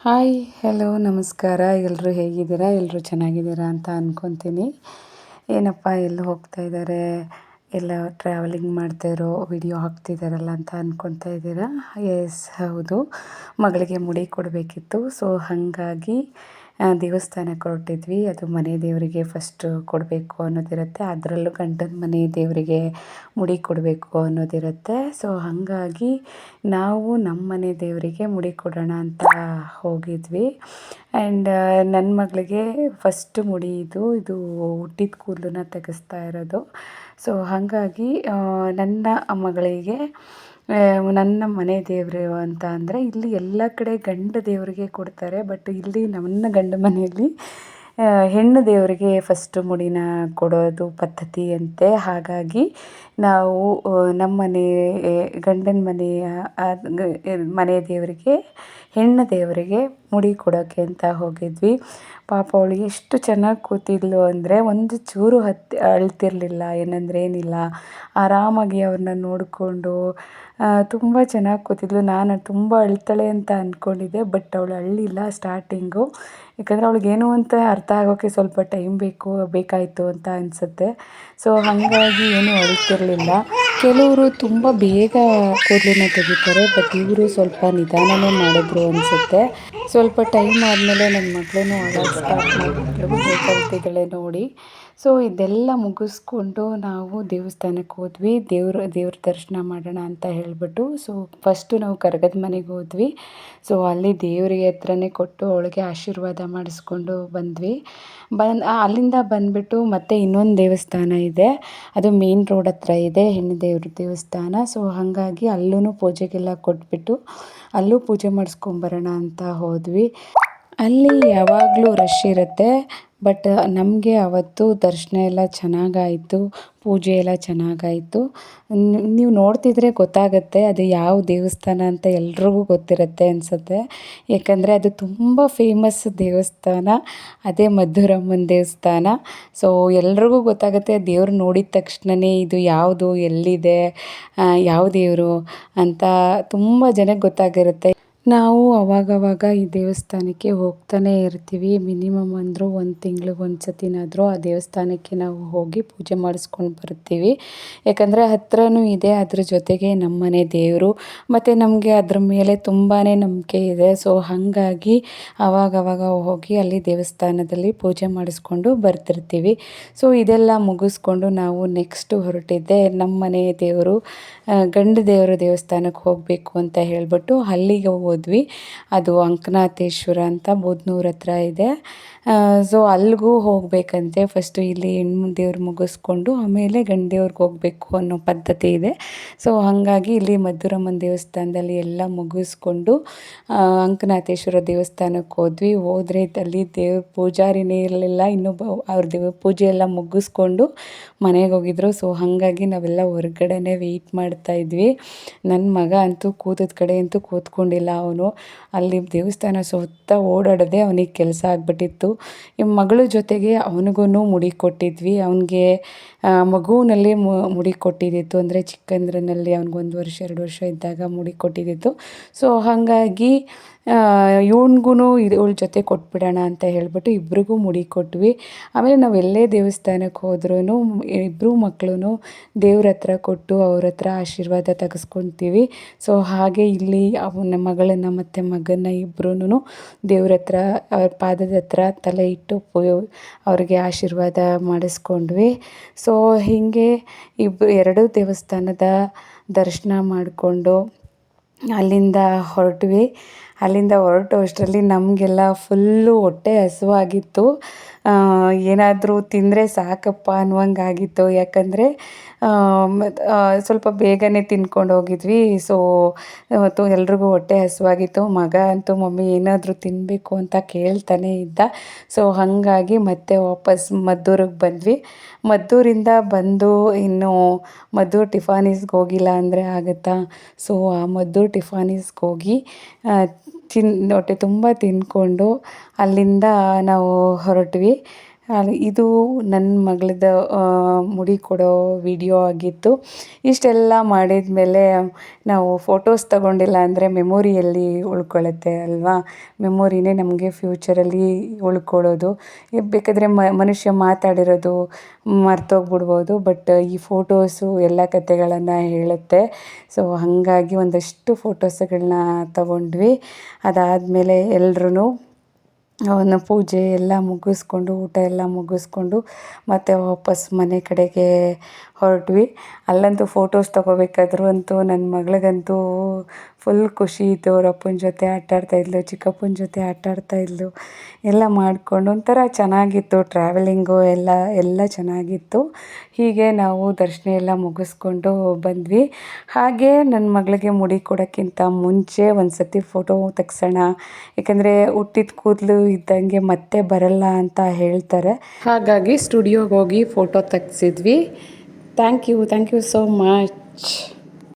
Hi hello ನಮಸ್ಕಾರ. ಎಲ್ಲರೂ ಹೇಗಿದ್ದೀರಾ? ಎಲ್ಲರೂ ಚೆನ್ನಾಗಿದ್ದೀರಾ ಅಂತ ಅಂದ್ಕೊತೀನಿ ಏನಪ್ಪ ಎಲ್ಲಿ ಹೋಗ್ತಾ ಇದ್ದಾರೆ? ಎಲ್ಲ ಟ್ರಾವೆಲಿಂಗ್ ಮಾಡ್ತಾಯಿರೋ ವಿಡಿಯೋ ಹಾಕ್ತಿದ್ದಾರಲ್ಲ ಅಂತ ಅಂದ್ಕೊತಾ ಇದ್ದೀರಾ? ಎಸ್ ಹೌದು. ಮಗಳಿಗೆ ಮುಡಿ ಕೊಡಬೇಕಿತ್ತು. ಸೊ ಹಾಗಾಗಿ ದೇವಸ್ಥಾನಕ್ಕೆ ಹೊರಟಿದ್ವಿ. ಅದು ಮನೆ ದೇವರಿಗೆ ಫಸ್ಟ್ ಕೊಡಬೇಕು ಅನ್ನೋದಿರುತ್ತೆ. ಅದರಲ್ಲೂ ಗಂಡನ ಮನೆ ದೇವರಿಗೆ ಮುಡಿ ಕೊಡಬೇಕು ಅನ್ನೋದಿರುತ್ತೆ. ಸೊ ಹಾಗಾಗಿ ನಾವು ನಮ್ಮ ಮನೆ ದೇವರಿಗೆ ಮುಡಿ ಕೊಡೋಣ ಅಂತ ಹೋಗಿದ್ವಿ. ಆ್ಯಂಡ್ ನನ್ನ ಮಗಳಿಗೆ ಫಸ್ಟ್ ಮುಡಿ ಇದು ಇದು ಹುಟ್ಟಿದ ಕೂದಲನ್ನ ತೆಗೆಸ್ತಾ ಇರೋದು. ಸೊ ಹಾಗಾಗಿ ನನ್ನ ಮಗಳಿಗೆ ನನ್ನ ಮನೆ ದೇವರು ಅಂತ ಅಂದರೆ ಇಲ್ಲಿ ಎಲ್ಲ ಕಡೆ ಗಂಡು ದೇವರಿಗೆ ಕೊಡ್ತಾರೆ ಬಟ್ ಇಲ್ಲಿ ನನ್ನ ಗಂಡ ಮನೆಯಲ್ಲಿ ಹೆಣ್ಣು ದೇವರಿಗೆ ಫಸ್ಟ್ ಮುಡಿನ ಕೊಡೋದು ಪದ್ಧತಿ ಅಂತೆ. ಹಾಗಾಗಿ ನಾವು ನಮ್ಮ ಮನೆ ಗಂಡನ ಮನೆಯ ಮನೆ ದೇವರಿಗೆ, ಹೆಣ್ಣು ದೇವರಿಗೆ ಮುಡಿ ಕೊಡೋಕ್ಕೆ ಅಂತ ಹೋಗಿದ್ವಿ. ಪಾಪ ಅವಳಿಗೆ ಎಷ್ಟು ಚೆನ್ನಾಗಿ ಕೂತಿದ್ಲು ಅಂದರೆ ಒಂದು ಚೂರು ಹತ್ತಿ ಅಳ್ತಿರಲಿಲ್ಲ, ಏನಂದರೆ ಏನಿಲ್ಲ. ಆರಾಮಾಗಿ ಅವ್ರನ್ನ ನೋಡಿಕೊಂಡು ತುಂಬ ಚೆನ್ನಾಗಿ ಕೂತಿದ್ಲು. ನಾನು ತುಂಬ ಅಳ್ತಾಳೆ ಅಂತ ಅಂದ್ಕೊಂಡಿದ್ದೆ ಬಟ್ ಅವಳು ಅಳಲಿಲ್ಲ ಸ್ಟಾರ್ಟಿಂಗು. ಯಾಕಂದರೆ ಅವಳಿಗೇನು ಅಂತ ಅರ್ಥ ಆಗೋಕ್ಕೆ ಸ್ವಲ್ಪ ಟೈಮ್ ಬೇಕು, ಬೇಕಾಯಿತು ಅಂತ ಅನಿಸುತ್ತೆ. ಸೊ, ಹಾಗಾಗಿ ಏನೂ ಅಳ್ತಿರಲಿಲ್ಲ. ಕೆಲವರು ತುಂಬ ಬೇಗ ಕೂದಲನ್ನ ತೆಗಿತಾರೆ, ಬಟ್ ಇವರು ಸ್ವಲ್ಪ ನಿಧಾನವೇ ಮಾಡಿದ್ರು ಅನಿಸುತ್ತೆ. ಸ್ವಲ್ಪ ಟೈಮ್ ಆದಮೇಲೆ ನನ್ನ ಮಕ್ಕಳೂ ಆಗ ಸ್ಟಾರ್ಟ್ ಮಾಡಿಬಿಟ್ಲು ಹೇಗೆ ನೋಡಿ. ಸೊ ಇದೆಲ್ಲ ಮುಗಿಸ್ಕೊಂಡು ನಾವು ದೇವಸ್ಥಾನಕ್ಕೆ ಹೋದ್ವಿ. ದೇವ್ರ ದೇವ್ರ ದರ್ಶನ ಮಾಡೋಣ ಅಂತ ಹೇಳಿಬಿಟ್ಟು ಸೊ ಫಸ್ಟು ನಾವು ಕರಗದ ಮನೆಗೆ ಹೋದ್ವಿ. ಸೊ ಅಲ್ಲಿ ದೇವರಿಗೆ ಹತ್ರನೇ ಕೊಟ್ಟು ಅವಳಿಗೆ ಆಶೀರ್ವಾದ ಮಾಡಿಸ್ಕೊಂಡು ಬಂದ್ವಿ. ಬಂದು ಅಲ್ಲಿಂದ ಬಂದುಬಿಟ್ಟು ಮತ್ತೆ ಇನ್ನೊಂದು ದೇವಸ್ಥಾನ ಇದೆ. ಅದು ಮೇನ್ ರೋಡ್ ಹತ್ರ ಇದೆ, ಹೆಣ್ಣು ದೇವ್ರ ದೇವಸ್ಥಾನ. ಸೊ ಹಾಗಾಗಿ ಅಲ್ಲೂ ಪೂಜೆಗೆಲ್ಲ ಕೊಟ್ಬಿಟ್ಟು ಅಲ್ಲೂ ಪೂಜೆ ಮಾಡಿಸ್ಕೊಂಬರೋಣ ಅಂತ ಹೋದ್ವಿ. ಅಲ್ಲಿ ಯಾವಾಗಲೂ ರಶ್ ಇರುತ್ತೆ. ಬಟ್ ನಮಗೆ ಅವತ್ತು ದರ್ಶನ ಎಲ್ಲ ಚೆನ್ನಾಗಾಯಿತು, ಪೂಜೆ ಎಲ್ಲ ಚೆನ್ನಾಗಾಯಿತು. ನೀವು ನೋಡ್ತಿದ್ರೆ ಗೊತ್ತಾಗುತ್ತೆ ಅದು ಯಾವ ದೇವಸ್ಥಾನ ಅಂತ ಎಲ್ರಿಗೂ ಗೊತ್ತಿರುತ್ತೆ ಅನಿಸುತ್ತೆ. ಯಾಕಂದರೆ ಅದು ತುಂಬ ಫೇಮಸ್ ದೇವಸ್ಥಾನ, ಅದೇ ಮಧುರಮ್ಮನ ದೇವಸ್ಥಾನ. ಸೊ ಎಲ್ರಿಗೂ ಗೊತ್ತಾಗುತ್ತೆ ದೇವ್ರು ನೋಡಿದ ತಕ್ಷಣವೇ ಇದು ಯಾವುದು, ಎಲ್ಲಿದೆ ಯಾವ ದೇವರು ಅಂತ ತುಂಬ ಜನಕ್ಕೆ ಗೊತ್ತಾಗಿರುತ್ತೆ. ನಾವು ಅವಾಗವಾಗ ಈ ದೇವಸ್ಥಾನಕ್ಕೆ ಹೋಗ್ತಾನೆ ಇರ್ತೀವಿ. ಮಿನಿಮಮ್ ಅಂದರೂ ಒಂದು ತಿಂಗ್ಳಿಗೆ ಒಂದು ಸತಿನಾದರೂ ಆ ದೇವಸ್ಥಾನಕ್ಕೆ ನಾವು ಹೋಗಿ ಪೂಜೆ ಮಾಡಿಸ್ಕೊಂಡು ಬರ್ತೀವಿ. ಯಾಕಂದರೆ ಹತ್ರನೂ ಇದೆ, ಅದ್ರ ಜೊತೆಗೆ ನಮ್ಮನೆ ದೇವರು. ಮತ್ತು ನಮಗೆ ಅದ್ರ ಮೇಲೆ ತುಂಬಾ ನಂಬಿಕೆ ಇದೆ. ಸೊ ಹಾಗಾಗಿ ಅವಾಗವಾಗ ಹೋಗಿ ಅಲ್ಲಿ ದೇವಸ್ಥಾನದಲ್ಲಿ ಪೂಜೆ ಮಾಡಿಸ್ಕೊಂಡು ಬರ್ತಿರ್ತೀವಿ. ಸೊ ಇದೆಲ್ಲ ಮುಗಿಸ್ಕೊಂಡು ನಾವು ನೆಕ್ಸ್ಟ್ ಹೊರಟಿದ್ದೆ ನಮ್ಮನೆ ದೇವರು ಗಂಡು ದೇವರ ದೇವಸ್ಥಾನಕ್ಕೆ ಹೋಗಬೇಕು ಅಂತ ಹೇಳಿಬಿಟ್ಟು ಅಲ್ಲಿಗೆ ಹೋದ್ವಿ. ಅದು ಅಂಕನಾಥೇಶ್ವರ ಅಂತ ಬುದ್ನೂರ ಹತ್ರ ಇದೆ. ಸೊ ಅಲ್ಲಿಗೂ ಹೋಗಬೇಕಂತೆ. ಫಸ್ಟು ಇಲ್ಲಿ ಹೆಣ್ಣು ದೇವ್ರು ಮುಗಿಸ್ಕೊಂಡು ಆಮೇಲೆ ಗಂಡು ದೇವ್ರಿಗೆ ಹೋಗಬೇಕು ಅನ್ನೋ ಪದ್ಧತಿ ಇದೆ. ಸೊ ಹಾಗಾಗಿ ಇಲ್ಲಿ ಮಧುರಮ್ಮನ ದೇವಸ್ಥಾನದಲ್ಲಿ ಎಲ್ಲ ಮುಗಿಸ್ಕೊಂಡು ಅಂಕನಾಥೇಶ್ವರ ದೇವಸ್ಥಾನಕ್ಕೆ ಹೋದ್ವಿ. ಹೋದ್ರೆ ಅಲ್ಲಿ ದೇವ್ರ ಪೂಜಾರಿನೇ ಇರಲಿಲ್ಲ. ಇನ್ನೂ ಅವ್ರ ದೇವ್ರ ಪೂಜೆ ಎಲ್ಲ ಮುಗಿಸ್ಕೊಂಡು ಮನೆಗೆ ಹೋಗಿದ್ರು. ಸೊ ಹಾಗಾಗಿ ನಾವೆಲ್ಲ ಹೊರ್ಗಡೆನೇ ವೆಯ್ಟ್ ಮಾಡ್ತಾ ಇದ್ವಿ. ನನ್ನ ಮಗ ಅಂತೂ ಕೂತದ ಕಡೆ ಅಂತೂ ಕೂತ್ಕೊಂಡಿಲ್ಲ. ಅವನು ಅಲ್ಲಿ ದೇವಸ್ಥಾನ ಸುತ್ತ ಓಡಾಡದೆ ಅವನಿಗೆ ಕೆಲಸ ಆಗಿಬಿಟ್ಟಿತ್ತು. ಈ ಮಗಳ ಜೊತೆಗೆ ಅವನಿಗೂ ಮುಡಿ ಕೊಟ್ಟಿದ್ವಿ. ಅವನಿಗೆ ಮಗುವಿನಲ್ಲಿ ಮುಡಿ ಕೊಟ್ಟಿದ್ದಿತ್ತು. ಅಂದರೆ ಚಿಕ್ಕಂದ್ರನಲ್ಲಿ ಅವ್ನಿಗೆ ವರ್ಷ, ಎರಡು ವರ್ಷ ಇದ್ದಾಗ ಮುಡಿ ಕೊಟ್ಟಿದ್ದಿತ್ತು. ಸೊ ಹಾಗಾಗಿ ಇವನ್ಗೂ ಇವಳ ಜೊತೆ ಕೊಟ್ಬಿಡೋಣ ಅಂತ ಹೇಳಿಬಿಟ್ಟು ಇಬ್ರಿಗೂ ಮುಡಿ ಕೊಟ್ವಿ. ಆಮೇಲೆ ನಾವು ಎಲ್ಲೇ ದೇವಸ್ಥಾನಕ್ಕೆ ಹೋದ್ರೂ ಇಬ್ಬರು ಮಕ್ಕಳು ದೇವ್ರ ಹತ್ರ ಕೊಟ್ಟು ಅವ್ರ ಹತ್ರ ಆಶೀರ್ವಾದ ತೆಗೆಸ್ಕೊತೀವಿ. ಸೊ ಹಾಗೆ ಇಲ್ಲಿ ಅವನ ಮಗಳನ್ನು ಮತ್ತು ಮಗನ ಇಬ್ರೂ ದೇವ್ರ ಹತ್ರ ಅವ್ರ ಪಾದದ ಹತ್ರ ತಲೆ ಇಟ್ಟು ಅವ್ರಿಗೆ ಆಶೀರ್ವಾದ ಮಾಡಿಸ್ಕೊಂಡ್ವಿ. ಸೊ ಹೀಗೆ ಇಬ್ಬ ಎರಡೂ ದೇವಸ್ಥಾನದ ದರ್ಶನ ಮಾಡಿಕೊಂಡು ಅಲ್ಲಿಂದ ಹೊರಟ್ವಿ. ಅಲ್ಲಿಂದ ಹೊರಟು ಅಷ್ಟರಲ್ಲಿ ನಮಗೆಲ್ಲ ಫುಲ್ಲು ಹೊಟ್ಟೆ ಹಸಿವಾಗಿತ್ತು. ಏನಾದರೂ ತಿಂದರೆ ಸಾಕಪ್ಪ ಅನ್ನುವಂಗಾಗಿತ್ತು. ಯಾಕಂದರೆ ಸ್ವಲ್ಪ ಬೇಗನೆ ತಿನ್ಕೊಂಡು ಹೋಗಿದ್ವಿ. ಸೊ ಅವತ್ತು ಎಲ್ರಿಗೂ ಹೊಟ್ಟೆ ಹಸಿವಾಗಿತ್ತು. ಮಗ ಅಂತೂ, ಮಮ್ಮಿ, ಏನಾದರೂ ತಿನ್ನಬೇಕು ಅಂತ ಕೇಳ್ತಾನೆ ಇದ್ದ. ಸೊ, ಹಾಗಾಗಿ ಮತ್ತೆ ವಾಪಸ್ ಮದ್ದೂರಿಗೆ ಬಂದ್ವಿ. ಮದ್ದೂರಿಂದ ಬಂದು ಇನ್ನು ಮದ್ದೂರು ಟಿಫಾನೀಸ್ಗೆ ಹೋಗಿಲ್ಲ ಅಂದರೆ ಆಗುತ್ತಾ? ಸೊ, ಆ ಮದ್ದೂರು ಟಿಫಾನೀಸ್ಗೆ ಹೋಗಿ ತಿನ್ ಹೊಟ್ಟೆ ತುಂಬ ತಿಂದ್ಕೊಂಡು ಅಲ್ಲಿಂದ ನಾವು ಹೊರಟ್ವಿ. ಇದು ನನ್ನ ಮಗಳದ ಮುಡಿ ಕೊಡೋ ವಿಡಿಯೋ ಆಗಿತ್ತು. ಇಷ್ಟೆಲ್ಲ ಮಾಡಿದ ಮೇಲೆ ನಾವು ಫೋಟೋಸ್ ತಗೊಂಡಿಲ್ಲ ಅಂದರೆ ಮೆಮೊರಿಯಲ್ಲಿ ಉಳ್ಕೊಳ್ಳುತ್ತೆ ಅಲ್ವಾ? ಮೆಮೊರಿನೇ ನಮಗೆ ಫ್ಯೂಚರಲ್ಲಿ ಉಳ್ಕೊಳ್ಳೋದು ಬೇಕಾದರೆ ಮನುಷ್ಯ ಮಾತಾಡಿರೋದು ಮರ್ತೋಗ್ಬಿಡ್ಬೋದು, ಬಟ್ ಈ ಫೋಟೋಸು ಎಲ್ಲ ಕಥೆಗಳನ್ನು ಹೇಳುತ್ತೆ. ಸೊ ಹಾಗಾಗಿ ಒಂದಷ್ಟು ಫೋಟೋಸ್ಗಳನ್ನ ತಗೊಂಡ್ವಿ. ಅದಾದಮೇಲೆ ಎಲ್ರೂ ಅವನ ಪೂಜೆ ಎಲ್ಲ ಮುಗಿಸ್ಕೊಂಡು, ಊಟ ಎಲ್ಲ ಮುಗಿಸ್ಕೊಂಡು ಮತ್ತೆ ವಾಪಸ್ ಮನೆ ಕಡೆಗೆ ಹೊರಟ್ವಿ. ಅಲ್ಲಂತೂ ಫೋಟೋಸ್ ತಗೋಬೇಕಾದ್ರೂ ಅಂತೂ ನನ್ನ ಮಗಳಿಗಂತೂ ಫುಲ್ ಖುಷಿ ಇತ್ತು. ಅವ್ರ ಅಪ್ಪನ ಜೊತೆ ಆಟ ಆಡ್ತಾಯಿದ್ಲು ಚಿಕ್ಕಪ್ಪನ ಜೊತೆ ಆಟ ಆಡ್ತಾಯಿದ್ಲು ಎಲ್ಲ ಮಾಡಿಕೊಂಡು ಒಂಥರ ಚೆನ್ನಾಗಿತ್ತು. ಟ್ರಾವೆಲಿಂಗು ಎಲ್ಲ ಎಲ್ಲ ಚೆನ್ನಾಗಿತ್ತು. ಹೀಗೆ ನಾವು ದರ್ಶನ ಎಲ್ಲ ಮುಗಿಸ್ಕೊಂಡು ಬಂದ್ವಿ. ಹಾಗೆ ನನ್ನ ಮಗಳಿಗೆ ಮುಡಿ ಕೊಡೋಕ್ಕಿಂತ ಮುಂಚೆ ಒಂದು ಸತಿ ಫೋಟೋ ತೆಗ್ಸೋಣ. ಯಾಕಂದರೆ ಹುಟ್ಟಿದ ಕೂದಲು ಇದ್ದಂಗೆ ಮತ್ತೆ ಬರಲ್ಲ ಅಂತ ಹೇಳ್ತಾರೆ. ಹಾಗಾಗಿ ಸ್ಟುಡಿಯೋಗೆ ಹೋಗಿ photo ತೆಗ್ಸಿದ್ವಿ. Thank you thank you so much